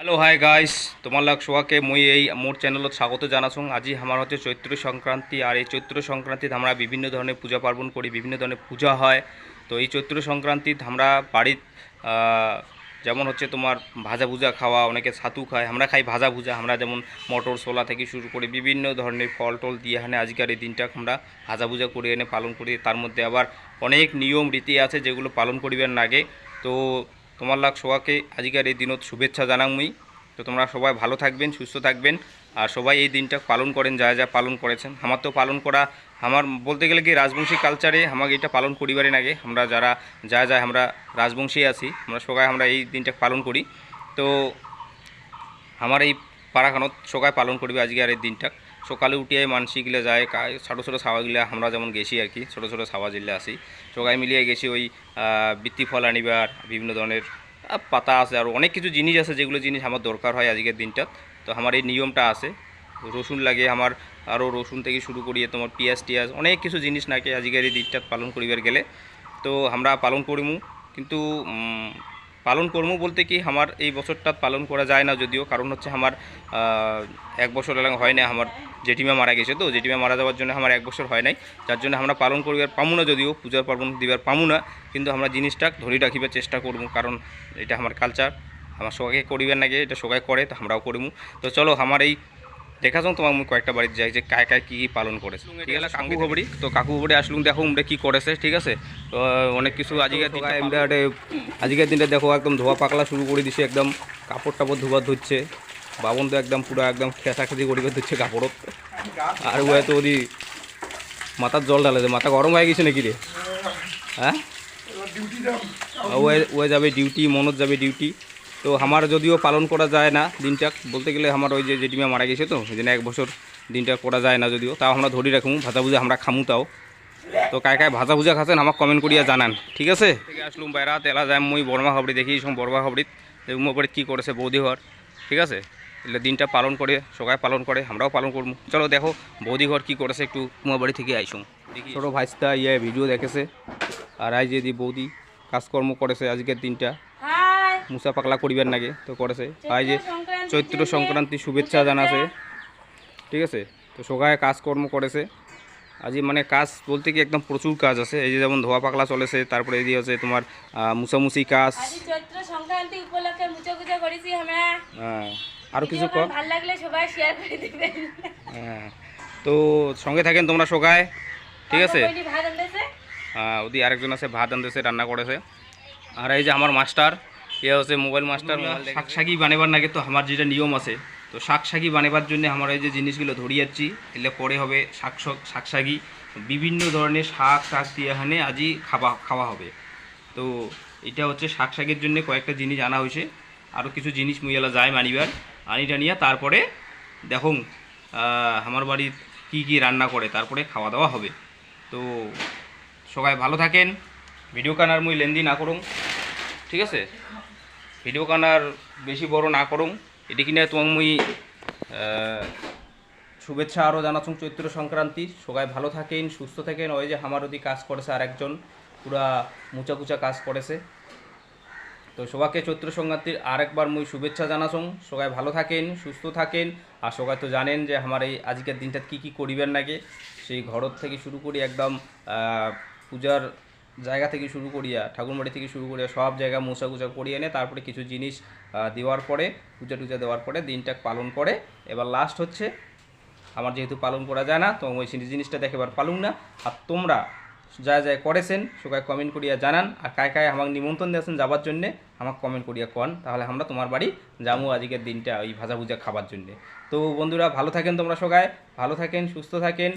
Hello' hi guys তোমালোক চোৱাকে মই এই মোৰ চেনেলত স্বাগত জানাছোঁ আজি আমাৰ হচ্ছে চৈত্র সংক্রান্তি আর এই চৈত্র সংক্রান্তিত আমরা বিভিন্ন ধরনের পূজা পার্বণ করি বিভিন্ন ধরনের পূজা হয়। তো এই চৈত্র সংক্রান্তিত আমরা আহ, যেমন হচ্ছে তোমার ভাজা ভুজা খাওয়া অনেকে ছাতু খায় আমরা খাই ভাজা ভুজা। আমরা যেমন মটর ছোলা থেকে শুরু করে বিভিন্ন ধরনের ফল টল দিয়ে এখানে আজকের এই দিনটা আমরা ভাজা ভুজা করে এনে পালন করি। তার মধ্যে আবার অনেক নিয়ম রীতি আছে যেগুলো পালন করিবার নাগে তো তোমার লাগ সবাইকে আজকের এই দিনত শুভেচ্ছা জানাম মুই। তো তোমরা সবাই ভালো থাকবেন, সুস্থ থাকবেন, আর সবাই এই দিনটা পালন করেন, যা যা পালন করেছেন। আমার তো পালন করা, আমার বলতে গেলে কি, রাজবংশী কালচারে আমাকে এটা পালন করিবারের আগে আমরা যারা, যা যা আমরা রাজবংশী আছি, আমরা সবাই আমরা এই দিনটা পালন করি। তো আমার এই পাড়াখানত সবাই পালন করবে আজকে আর এই দিনটা। সকালে উঠিয়ে মানসিগুলো যায় ছোটো ছোটো ছাওয়াগুলা আমরা যেমন গেছি আর কি, ছোটো ছোটো ছাওয়া জিল্লা আসি। সবাই মিলিয়ে গেছি ওই বৃত্তি ফল আনিবার, বিভিন্ন ধরনের পাতা আছে আর অনেক কিছু জিনিস আছে যেগুলো জিনিস আমার দরকার হয় আজকের দিনটা তো আমার এই নিয়মটা আছে, রসুন লাগে আমার আরও রসুন থেকে শুরু করিয়ে তোমার পিঁয়াজ টিয়াজ, অনেক কিছু জিনিস নাকি আজকের এই দিনটা পালন করিবার গেলে। তো আমরা পালন করিমু, কিন্তু পালন করব বলতে কি আমার এই বছরটা পালন করা যায় না যদিও। কারণ হচ্ছে আমার এক বছর এলাকা হয় না আমার জেঠিমা মারা গেছে তো, জেঠিমা মারা যাওয়ার জন্য আমার এক বছর হয় নাই। যার জন্য আমরা পালন করিবার পামু না যদিও, পূজার পার্বণ দিবার পামু না, কিন্তু আমরা জিনিসটা ধরে রাখিবার চেষ্টা করব, কারণ এটা আমার কালচার আমার সবাইকে করিবার নাকি, এটা সবাই করে, তো আমরাও করিমু। তো চলো, আমার এই দেখা যাও তোমার কয়েকটা বাড়িতে যাই যে কায় কায় কী কী পালন করেছে। ঠিক আছে? কাকু খবরি তো কাকু খবরি আসলুম দেখো উমরা কী করেছে ঠিক আছে? তো অনেক কিছু আজকের দিনটা এমনি আজকের দিনটা দেখো একদম ধোয়া পাকলা শুরু করে দিছে একদম কাপড় টাপড় ধোয়া ধুচ্ছে। বাবন তো একদম পুরো একদম খেসা খেসি করিবে ধুচ্ছে কাপড়ত আর ও তো ওদি মাথার জল ঢালে মাথা গরম হয়ে গেছে নাকি রে? হ্যাঁ? ও ও যাবে ডিউটি মনত যাবে ডিউটি তো আমার যদিও পালন করা যায় না দিনটা বলতে গেলে আমার ওই যে জেঠিমা মারা গেছে তো ওই জন্য এক বছর দিনটা করা যায় না যদিও তাও আমরা ধরি রাখুন ভাজা ভুজা আমরা খামু তাও। তো কায় কায় ভাজা ভুজা খাচ্ছেন আমাকে কমেন্ট করিয়া জানান ঠিক আছে? থেকে আসলুম বাইরা তেলা যায় মই বর্মা খাবড়ি দেখি সব বর্মা খাবড়িত উপরে কী করেছে বৌদি ঘর ঠিক আছে? এলে দিনটা পালন করে সবাই পালন করে আমরাও পালন করব চলো দেখো বৌদি ঘর কী করেছে একটু বাড়ি থেকে আইসুম। দেখি। ছোটো ভাইস্তা ইয়ে ভিডিও দেখেছে আর আই যে বৌদি কাজকর্ম করেছে আজকের দিনটা। মুসা পাকলা করিবার নাগে তো করেছে। আই যে চৈত্র সংক্রান্তি শুভেচ্ছা জানাছে। ঠিক আছে? তো সবাই কাজকর্ম করেছে। আজি মানে কাজ বলতে কি একদম প্রচুর কাজ আছে। এই যে যেমন ধোয়া পাকলা চলেছে তারপরে এই যে হচ্ছে তোমার মুসামুসি কাজ। আজি চৈত্র সংক্রান্তি উপলক্ষে মুচো গুজো করেছি আমরা। হ্যাঁ আরও কিছু কর। ভালো লাগলে সবাই শেয়ার করে দিবেন। হ্যাঁ তো সঙ্গে থাকেন তোমরা সবাই ঠিক আছে? হ্যাঁ, ওদি আরেকজন আছে ভাত আনতেছে রান্না করেছে। আর এই যে আমার মাস্টার। ইয়ে হচ্ছে মোবাইল মাস্টার শাক শাকি বানাবার নাকি তো আমার যেটা নিয়ম আছে তো শাক শাকি বানাবার জন্য আমার এই যে জিনিসগুলো ধরিয়াচ্ছি এলে পরে হবে শাক শাক- শাক বিভিন্ন ধরনের শাক শাক দিয়ে এখানে আজই খাওয়া খাওয়া হবে। তো এটা হচ্ছে শাক শাকের জন্য কয়েকটা জিনিস আনা হয়েছে আরও কিছু জিনিস মুইয়ালা যায় মানিবার আনি টানিয়া তারপরে দেখুন আমার বাড়ির কি কি রান্না করে তারপরে খাওয়া দাওয়া হবে। তো সবাই ভালো থাকেন ভিডিও কানার মুই লেন্দি না করুন ঠিক আছে? ভিডিও কানার বেশি বড় না করুন এটি কিনে তোমার মুই শুভেচ্ছা আরও জানাচ্ছুন চৈত্র সংক্রান্তি। সবাই ভালো থাকেন, সুস্থ থাকেন। ওই যে আমার ওদি কাজ করেছে আর একজন পুরা মুচা কুচা কাজ করেছে। তো সবাইকে চৈত্র সংক্রান্তির আরেকবার মুই শুভেচ্ছা জানাছং সবাই ভালো থাকেন, সুস্থ থাকেন। আর সবাই তো জানেন যে আমার এই আজকের দিনটা কি কি করিবেন নাকি সেই ঘরত থেকে শুরু করি একদম পূজার জায়গা থেকে শুরু করিয়া, ঠাকুরবাড়ি থেকে শুরু করিয়া সব জায়গা মোছা কুচা করিয়ে এনে তারপরে কিছু জিনিস দেওয়ার পরে, পূজা টুজা দেওয়ার পরে দিনটা পালন করে। এবার লাস্ট হচ্ছে, আমার যেহেতু পালন করা যায় না, তো ওই জিনিসটা দেখেবার পালুম না। আর তোমরা যা যা করেছেন, সবাই কমেন্ট করিয়া জানান। আর কায় কায় আমাকে নিমন্ত্রণ দিয়েছেন যাবার জন্যে, আমাকে কমেন্ট করিয়া কন। তাহলে আমরা তোমার বাড়ি যাব আজকের দিনটা, ওই ভাজা ভুজা খাবার জন্যে। তো বন্ধুরা, ভালো থাকেন তোমরা সবাই। ভালো থাকেন, সুস্থ থাকেন,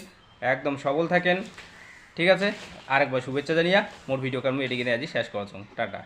একদম সবল থাকেন। ঠিক আছে? আরেকবার শুভেচ্ছা জানিয়া মোর ভিডিও কার্ম কিনে আজ শেষ করাচ্ছ টাটা।